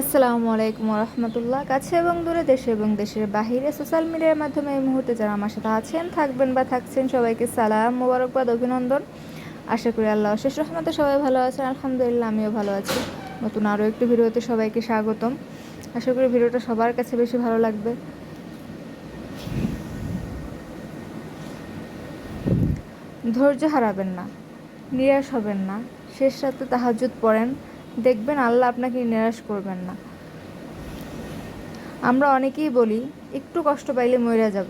আসসালামু আলাইকুম রহমতুল্লাহ কাছে এবং দূরে দেশে এবং দেশের বাহিরে সোশ্যাল মিডিয়ার মাধ্যমে এই মুহূর্তে যারা আমার সাথে আছেন, থাকবেন বা থাকছেন, সবাইকে সালাম, মোবারকবাদ, অভিনন্দন। আশা করি আল্লাহ শেষ রহমতে সবাই ভালো আছেন। আলহামদুলিল্লাহ, আমিও ভালো আছি। নতুন আরও একটি ভিডিওতে সবাইকে স্বাগতম। আশা করি ভিডিওটা সবার কাছে বেশি ভালো লাগবে। ধৈর্য হারাবেন না, নিরাশ হবেন না। শেষ রাতে তাহাজুদ পড়েন। দেখবেন আল্লাহ আপনাকে নিরাশ করবেন না। আমরা অনেকেই বলি, একটু কষ্ট পাইলে মরে যাব।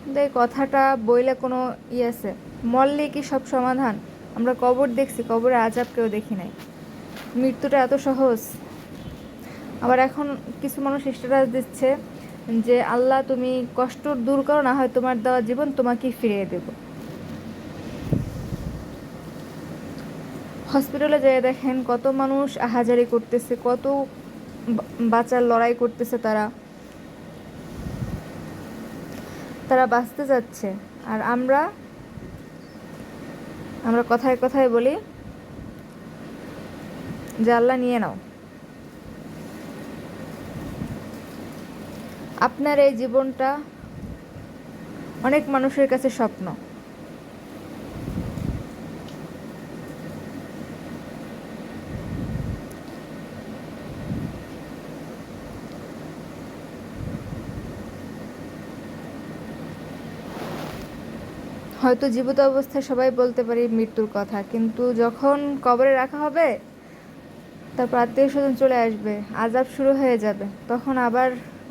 কিন্তু এই কথাটা বইলে কোনো ই আছে, মরলে কি সব সমাধান? আমরা কবর দেখছি, কবরে আজাব কেউ দেখি নাই। মৃত্যুটা এত সহজ। আবার এখন কিছু মানুষ স্ট্যাটাস দিচ্ছে যে, আল্লাহ তুমি কষ্ট দূর করো, না হয় তোমার দেওয়া জীবন তোমাকেই ফিরিয়ে দেবো। হসপিটালে যেয়ে দেখেন কত মানুষ আহাজারি করতেছে, কত বাচ্চার লড়াই করতেছে তারা। তারা বাঁচতে যাচ্ছে। আর আমরা আমরা কথায় কথায় বলি যে, আল্লাহ নিয়ে নাও। আপনার এই জীবনটা অনেক মানুষের কাছে স্বপ্ন। হয়তো জীবিত অবস্থায় সবাই বলতে পারি মৃত্যুর কথা, কিন্তু যখন কবরে রাখা হবে, তারপর আত্মীয় স্বজন চলে আসবে আজাব শুরু হয়ে যাবে, তখন আবার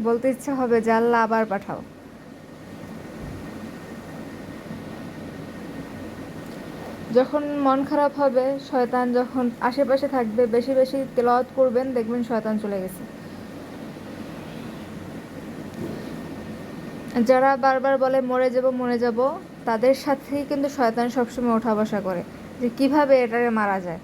বলতে ইচ্ছা হবে যে, আল্লাহ আবার পাঠাও। যখন মন খারাপ হবে, শয়তান যখন আশেপাশে থাকবে, বেশি বেশি তেলাওয়াত করবেন, দেখবেন শয়তান চলে গেছে। যারা বারবার বলে, মরে যাব মরে যাব তাদের সাথেই কিন্তু শয়তান সবসময় ওঠা বসা করে যে কীভাবে এটারে মারা যায়।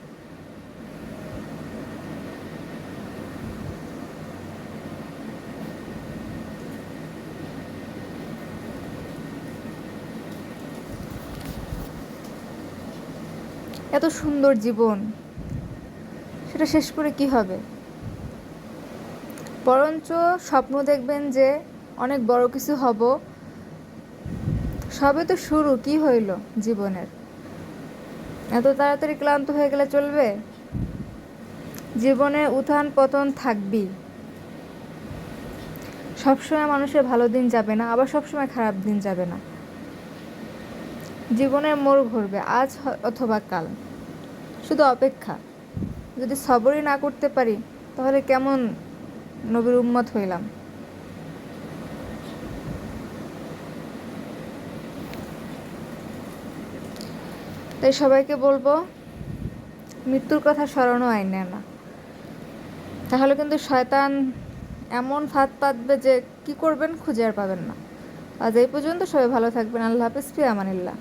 এত সুন্দর জীবন, সেটা শেষ করে কি হবে? বরঞ্চ স্বপ্ন দেখবেন যে অনেক বড় কিছু হব সবে তো শুরু, কি হইল জীবনের? এত তাড়াতাড়ি ক্লান্ত হয়ে গেলে চলবে? জীবনে উত্থান পতন থাকবি সবসময় মানুষের ভালো দিন যাবে না, আবার সবসময় খারাপ দিন যাবে না। জীবনের মোড় ঘুরবে, আজ অথবা কাল। শুধু অপেক্ষা। যদি সবরই না করতে পারি, তাহলে কেমন নবীর উম্মত হইলাম? তাই সবাইকে বলব, মৃত্যুর কথা স্মরণও আইনে না। তাহলে কিন্তু শয়তান এমন ফাঁদ পাতবে যে কি করবেন খুঁজে আর পাবেন না। আজ এই পর্যন্ত সবাই ভালো থাকবেন। আল্লাহ হাফিজ ফি আমানিল্লাহ।